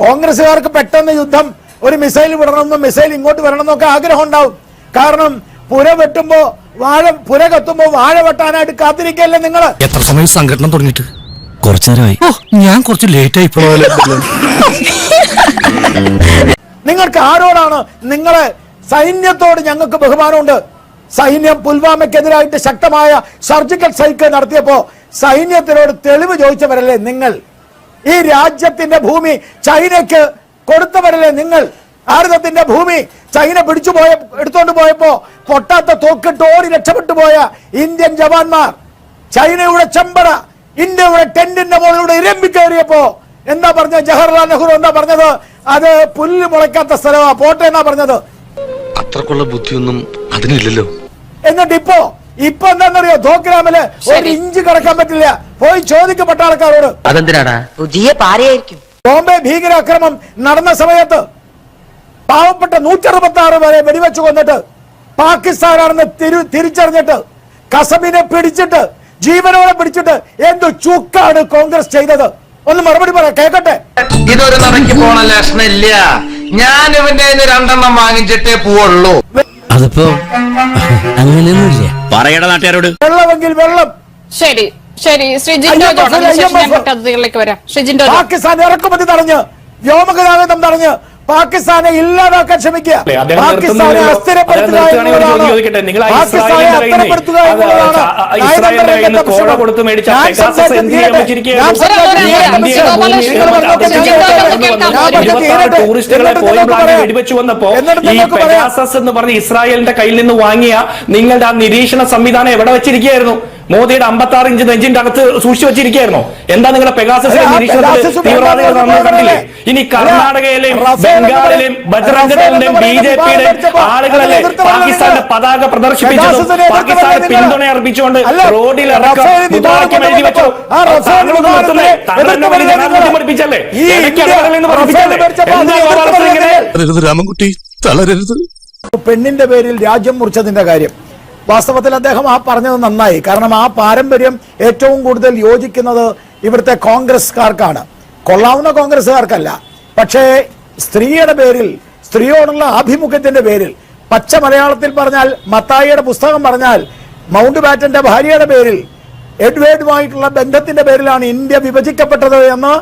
കോൺഗ്രസ്സുകാർക്ക് പെട്ടെന്ന് യുദ്ധം ഒരു മിസൈൽ വിടണമെന്നും മിസൈൽ ഇങ്ങോട്ട് വരണമെന്നൊക്കെ ആഗ്രഹം ഉണ്ടാവും. കാരണം പുര വെട്ടുമ്പോ വാഴ പുര കത്തുമ്പോ വാഴ വെട്ടാനായിട്ട് കാത്തിരിക്കല്ലേ നിങ്ങൾ എത്ര സമയം സംഘടന തുടങ്ങിയിട്ട്? കുറച്ചു നേരമായി. ഞാൻ കുറച്ച് ലേറ്റ് ആയി നിങ്ങൾക്ക് ആരോടാണ് നിങ്ങളെ സൈന്യത്തോട് ഞങ്ങൾക്ക് ബഹുമാനമുണ്ട്? സൈന്യം പുൽവാമയ്ക്കെതിരായിട്ട് ശക്തമായ സർജിക്കൽ സൈക്കിൾ നടത്തിയപ്പോ സൈന്യത്തിനോട് തെളിവ് ചോദിച്ചവരല്ലേ നിങ്ങൾ? ഈ രാജ്യത്തിന്റെ ഭൂമി ചൈനയ്ക്ക് കൊടുത്തവരല്ലേ നിങ്ങൾ? ഭാരതത്തിന്റെ ഭൂമി ചൈന പിടിച്ചു പോയ എടുത്തോണ്ട് പോയപ്പോ പൊട്ടാത്ത തോക്കിട്ട് ഓടി രക്ഷപ്പെട്ടു പോയ ഇന്ത്യൻ ജവാന്മാർ ചൈനയുടെ ചെമ്പട ഇന്ത്യയുടെ ടെന്റിന്റെ മുകളിലൂടെ ഇരമ്പി കയറിയപ്പോ എന്താ പറഞ്ഞ ജവഹർലാൽ നെഹ്റു എന്താ പറഞ്ഞത്? അത് പുല്ല് മുളയ്ക്കാത്ത സ്ഥലമാ പോട്ടെ എന്നാ പറഞ്ഞത്. അത്രക്കുള്ള ബുദ്ധിയൊന്നും അതിനില്ലല്ലോ. എന്നിട്ട് ഇപ്പോ ഇപ്പൊ എന്താണെന്നറിയോ? ധോക്കിരാമിൽ ഒരു ഇഞ്ച് കടക്കാൻ പറ്റില്ല. പോയി ചോദിക്കപ്പെട്ട ആൾക്കാരോട് അതെന്തിനാടാ? പുതിയ പാരയായിരിക്കും. ബോംബെ ഭീകരാക്രമം നടന്ന സമയത്ത് പാവപ്പെട്ട നൂറ്ററുപത്തി ആറ് വരെ വെടിവെച്ച് കൊന്നിട്ട് പാകിസ്ഥാനാണെന്ന് തിരി തിരിച്ചറിഞ്ഞിട്ട് കസബിനെ പിടിച്ചിട്ട് ജീവനോടെ പിടിച്ചിട്ട് എന്ത് ചുക്കാണ് കോൺഗ്രസ് ചെയ്തത്? ഒന്ന് മറുപടി പറ കേക്കട്ടെ? ഇതൊരു നടക്കി പോണ ലക്ഷണില്ല. ഞാൻ ഇവന്റെ രണ്ടെണ്ണം വാങ്ങിച്ചിട്ടേ പോവുള്ളൂ. അതിപ്പോ അങ്ങനെയൊന്നുമില്ല. പറയട നാട്ടുകാരോട്. വെള്ളമെങ്കിൽ വെള്ളം. ശരി ശരി. ശ്രീ ജിൻഡോ പദ്ധതികളിലേക്ക് വരാം. ശ്രീ ജിൻഡോ പാകിസ്ഥാൻ ഇറക്കുമതി തടഞ്ഞ്. വ്യോമഗതാഗതം തടഞ്ഞ്. പാകിസ്ഥാനെ ഇല്ലാതാക്കാൻ ശ്രമിക്കുക. പാകിസ്ഥാനെ. അസ്ഥിരപ്പെടുത്തുക പാകിസ്ഥാനെ ഇസ്രായേലിന്റെ കയ്യിൽ അസ്ഥിരപ്പെടുത്തുക എന്ന് പറഞ്ഞ ഇസ്രായേലിന്റെ കയ്യിൽ നിന്ന് വാങ്ങിയ നിങ്ങളുടെ ആ നിരീക്ഷണ സംവിധാനം എവിടെ വെച്ചിരിക്കുകയായിരുന്നു? മോദിയുടെ അമ്പത്തി ആറ് ഇഞ്ച് നെഞ്ചിന്റെ അകത്ത് സൂക്ഷിച്ചു വെച്ചിരിക്കുകയായിരുന്നു. എന്താ നിങ്ങളുടെ പെഗാസസിലെ നിരീക്ഷണത്തിൽ പെഗാസസ് തീവ്രവാദികൾ നമ്മൾ കണ്ടില്ലേ? ഇനി കർണാടകയിലെയും ബംഗാളിലെയും പറയുന്ന- ബജ്രംഗ് റഫേൽ എന്ന് ദളിന്റെയും ബി ജെ പിയുടെയും ആളുകളല്ലേ പാകിസ്ഥാന്റെ പതാക പ്രദർശിപ്പിച്ചതും പാകിസ്ഥാന്റെ പാകിസ്ഥാന് പിന്തുണ അർപ്പിച്ചുകൊണ്ട് റോഡിൽ എഴുതി വെച്ചു. പഠിപ്പിച്ചല്ലേ പറഞ്ഞില്ലേ? രാമൻകുട്ടി തളരരുത് പെണ്ണിന്റെ പേരിൽ രാജ്യം മുറിച്ചതിന്റെ കാര്യം. വാസ്തവത്തിൽ അദ്ദേഹം ആ പറഞ്ഞത് നന്നായി. കാരണം ആ പാരമ്പര്യം ഏറ്റവും കൂടുതൽ യോജിക്കുന്നത് ഇവിടുത്തെ കോൺഗ്രസ്കാർക്കാണ് കൊള്ളാവുന്ന കോൺഗ്രസ്സുകാർക്കല്ല. പക്ഷേ സ്ത്രീയുടെ പേരിൽ സ്ത്രീയോടുള്ള ആഭിമുഖ്യത്തിന്റെ പേരിൽ പച്ച മലയാളത്തിൽ പറഞ്ഞാൽ മത്തായിയുടെ പുസ്തകം പറഞ്ഞാൽ മൗണ്ട് ബാറ്റന്റെ ഭാര്യയുടെ പേരിൽ എഡ്വേർഡുമായിട്ടുള്ള ബന്ധത്തിന്റെ പേരിലാണ് ഇന്ത്യ വിഭജിക്കപ്പെട്ടത് എന്ന്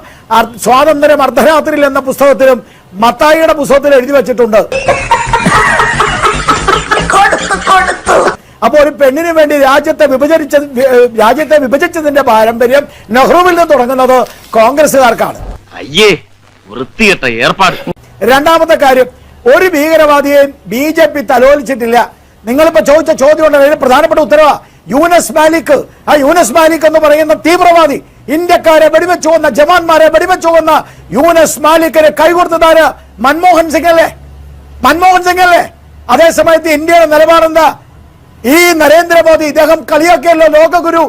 സ്വാതന്ത്ര്യം അർദ്ധരാത്രിയിൽ എന്ന പുസ്തകത്തിലും മത്തായിയുടെ പുസ്തകത്തിൽ എഴുതി വെച്ചിട്ടുണ്ട്. അപ്പൊ ഒരു പെണ്ണിന് വേണ്ടി രാജ്യത്തെ വിഭജിച്ച രാജ്യത്തെ വിഭജിച്ചതിന്റെ പാരമ്പര്യം നെഹ്റുവിൽ നിന്ന് തുടങ്ങുന്നത് കോൺഗ്രസുകാർക്കാണ് അയ്യേ വൃത്തികെട്ട ഏർപ്പാട്. രണ്ടാമത്തെ കാര്യം ഒരു ഭീകരവാദിയെയും ബി ജെ പി തലോലിച്ചിട്ടില്ല. നിങ്ങളിപ്പോ ചോദിച്ച ചോദ്യം ഉണ്ട് അതിന് പ്രധാനപ്പെട്ട ഉത്തരവാ. യൂനസ് മാലിക് ആ യൂനസ് മാലിക് എന്ന് പറയുന്ന തീവ്രവാദി ഇന്ത്യക്കാരെ വെടിവെച്ചു വന്ന ജവാന്മാരെ വെടിവെച്ചു വന്ന യൂനസ് മാലിക്കിനെ കൈകൊടുത്തതാര്? മൻമോഹൻ സിംഗ് അല്ലേ? മൻമോഹൻ സിംഗ് അല്ലേ? അതേസമയത്ത് ഇന്ത്യയുടെ നിലപാടെന്താ? ഈ നരേന്ദ്രമോദി ഇദ്ദേഹം കളിയാക്കിയല്ലോ ലോകഗുരു.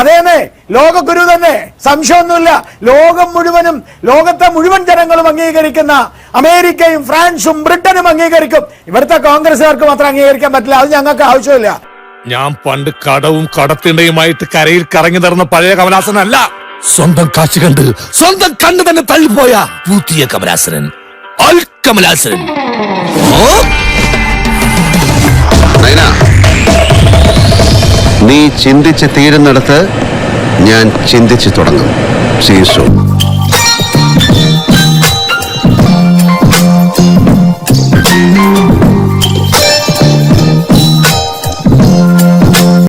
അതേന്നെ ലോകഗുരു തന്നെ. സംശയമൊന്നുമില്ല. ലോകം മുഴുവനും ലോകത്തെ മുഴുവൻ ജനങ്ങളും അംഗീകരിക്കുന്ന അമേരിക്കയും ഫ്രാൻസും ബ്രിട്ടനും അംഗീകരിക്കും. ഇവിടുത്തെ കോൺഗ്രസുകാർക്ക് മാത്രം അംഗീകരിക്കാൻ പറ്റില്ല. അത് ഞങ്ങൾക്ക് ആവശ്യമില്ല. ഞാൻ പണ്ട് കടവും കടത്തിണ്ടയുമായിട്ട് കരയിൽ കറങ്ങി നടന്ന പഴയ കമലാസനല്ല. സ്വന്തം കാശ് കണ്ട് സ്വന്തം കണ്ണ് തന്നെ തള്ളിപ്പോയ പുതിയ കമലാസനൻ. അൽ കമലാസനൻ. നീ ചിന്തിച്ച് തീരുന്നിടത്ത് ഞാൻ ചിന്തിച്ചു തുടങ്ങും. സീസോ